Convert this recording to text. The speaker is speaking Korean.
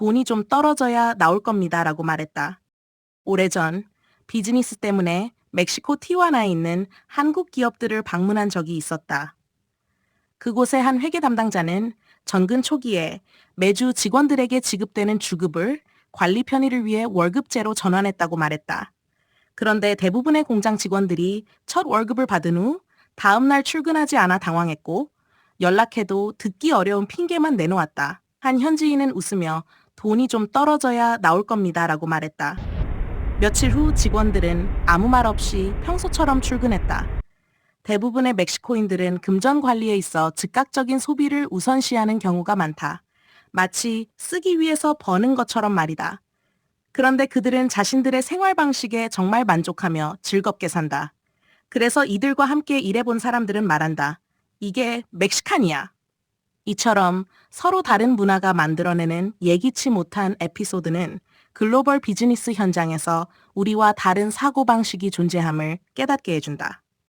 돈이 좀 떨어져야 나올 겁니다. 라고 말했다. 오래전 비즈니스 때문에 멕시코 티와나에 있는 한국 기업들을 방문한 적이 있었다. 그곳의 한 회계 담당자는 전근 초기에 매주 직원들에게 지급되는 주급을 관리 편의를 위해 월급제로 전환했다고 말했다. 그런데 대부분의 공장 직원들이 첫 월급을 받은 후 다음날 출근하지 않아 당황했고 연락해도 듣기 어려운 핑계만 내놓았다. 한 현지인은 웃으며 돈이 좀 떨어져야 나올 겁니다. 라고 말했다. 며칠 후 직원들은 아무 말 없이 평소처럼 출근했다. 대부분의 멕시코인들은 금전 관리에 있어 즉각적인 소비를 우선시하는 경우가 많다. 마치 쓰기 위해서 버는 것처럼 말이다. 그런데 그들은 자신들의 생활 방식에 정말 만족하며 즐겁게 산다. 그래서 이들과 함께 일해본 사람들은 말한다. 이게 멕시칸이야. 이처럼 서로 다른 문화가 만들어내는 예기치 못한 에피소드는 글로벌 비즈니스 현장에서 우리와 다른 사고방식이 존재함을 깨닫게 해준다.